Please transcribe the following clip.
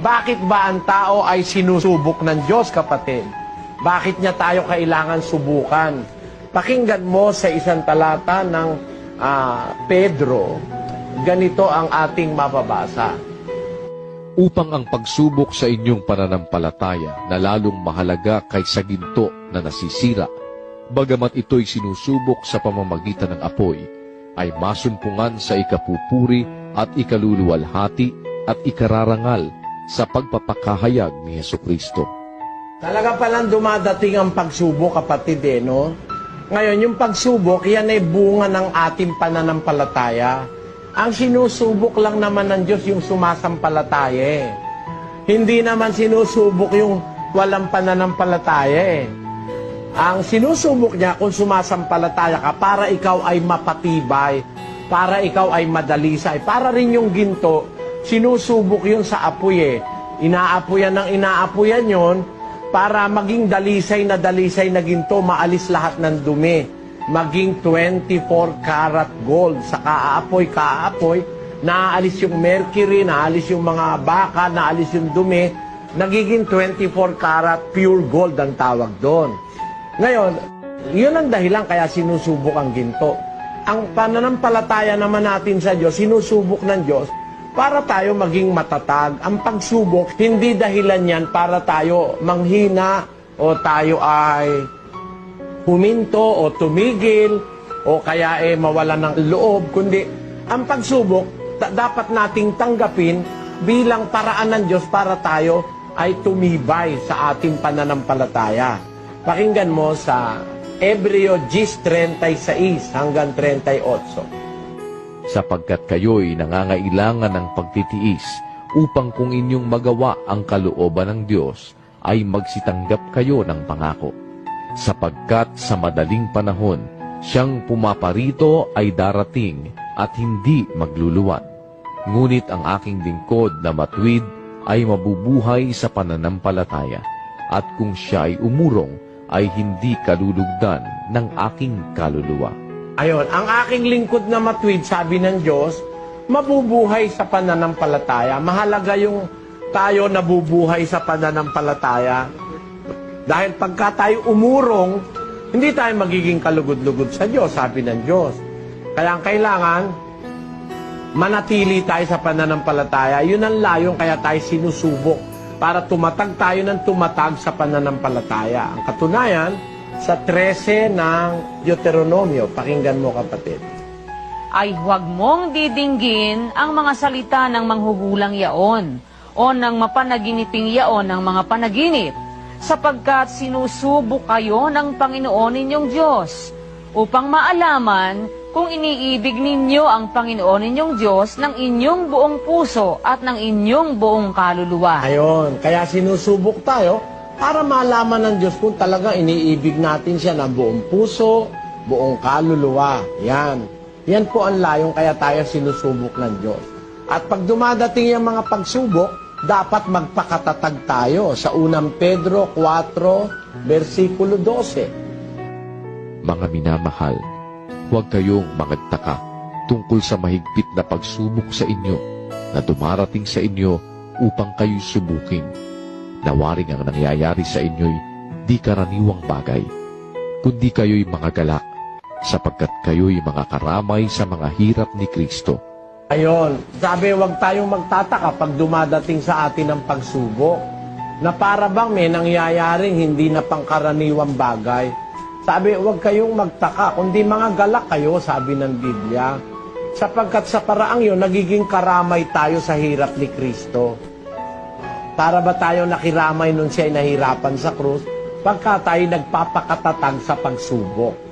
Bakit ba ang tao ay sinusubok ng Diyos, kapatid? Bakit niya tayo kailangan subukan? Pakinggan mo sa isang talata ng ah, Pedro. Ganito ang ating mababasa. upang ang pagsubok sa inyong pananampalataya na lalong mahalaga kaysa ginto na nasisira, bagamat ito'y sinusubok sa pamamagitan ng apoy, ay masumpungan sa ikapupuri at ikaluluwalhati at ikararangal sa pagpapakahayag ni Yesu Kristo. Talaga palang dumadating ang pagsubok, kapatid, eh, no? Ngayon, yung pagsubok, yan ay bunga ng ating pananampalataya. Ang sinusubok lang naman ng Diyos yung sumasampalataya, eh. Hindi naman sinusubok yung walang pananampalataya, eh. Ang sinusubok niya kung sumasampalataya ka para ikaw ay mapatibay, para ikaw ay madalisay, para rin yung ginto, sinusubok yun sa apoy eh. Inaapoyan ng inaapoyan yon para maging dalisay na dalisay na ginto, maalis lahat ng dumi. Maging 24 karat gold. Sa kaapoy, kaapoy, naaalis yung mercury, naaalis yung mga baka, naaalis yung dumi, nagiging 24 karat pure gold ang tawag doon. Ngayon, yun ang dahilan kaya sinusubok ang ginto. Ang pananampalataya naman natin sa Diyos, sinusubok ng Diyos para tayo maging matatag. Ang pagsubok, hindi dahilan yan para tayo manghina o tayo ay huminto o tumigil o kaya eh mawala ng loob, kundi ang pagsubok ta- dapat nating tanggapin bilang paraan ng Diyos para tayo ay tumibay sa ating pananampalataya. Pakinggan mo sa Ebreo 10.36 hanggang 38. Sapagkat kayo'y nangangailangan ng pagtitiis upang kung inyong magawa ang kalooban ng Diyos ay magsitanggap kayo ng pangako. Sapagkat sa madaling panahon, siyang pumaparito ay darating at hindi magluluwan. Ngunit ang aking lingkod na matuwid ay mabubuhay sa pananampalataya at kung siya ay umurong ay hindi kalulugdan ng aking kaluluwa. Ayon, ang aking lingkod na matwid, sabi ng Diyos, mabubuhay sa pananampalataya. Mahalaga yung tayo nabubuhay sa pananampalataya. Dahil pagka tayo umurong, hindi tayo magiging kalugod-lugod sa Diyos, sabi ng Diyos. Kaya ang kailangan, manatili tayo sa pananampalataya. Yun ang layong kaya tayo sinusubok para tumatag tayo ng tumatag sa pananampalataya. Ang katunayan, sa 13 ng Deuteronomio, pakinggan mo kapatid. ay huwag mong didinggin ang mga salita ng manghuhulang yaon o ng mapanaginiping yaon ng mga panaginip, sapagkat sinusubok kayo ng Panginoon ninyong Diyos, upang maalaman kung iniibig ninyo ang Panginoon ninyong Diyos ng inyong buong puso at ng inyong buong kaluluwa. Ayon, kaya sinusubok tayo para malaman ng Diyos kung talaga iniibig natin siya ng buong puso, buong kaluluwa. Yan. Yan po ang layong kaya tayo sinusubok ng Diyos. At pag dumadating yung mga pagsubok, dapat magpakatatag tayo sa unang Pedro 4, versikulo 12. Mga minamahal, huwag kayong magagtaka tungkol sa mahigpit na pagsubok sa inyo na dumarating sa inyo upang kayo'y subukin. Nawaring ang nangyayari sa inyo'y di karaniwang bagay, kundi kayo'y mga galak, sapagkat kayo'y mga karamay sa mga hirap ni Kristo. Ayon, sabi huwag tayong magtataka pag dumadating sa atin ang pagsubok na para bang may nangyayaring hindi na pangkaraniwang bagay. Sabi, huwag kayong magtaka, kundi mga galak kayo, sabi ng Biblia. Sapagkat sa paraang yun, nagiging karamay tayo sa hirap ni Kristo. Para ba tayo nakiramay nung siya'y nahirapan sa krus? Pagka tayo nagpapakatatag sa pagsubok.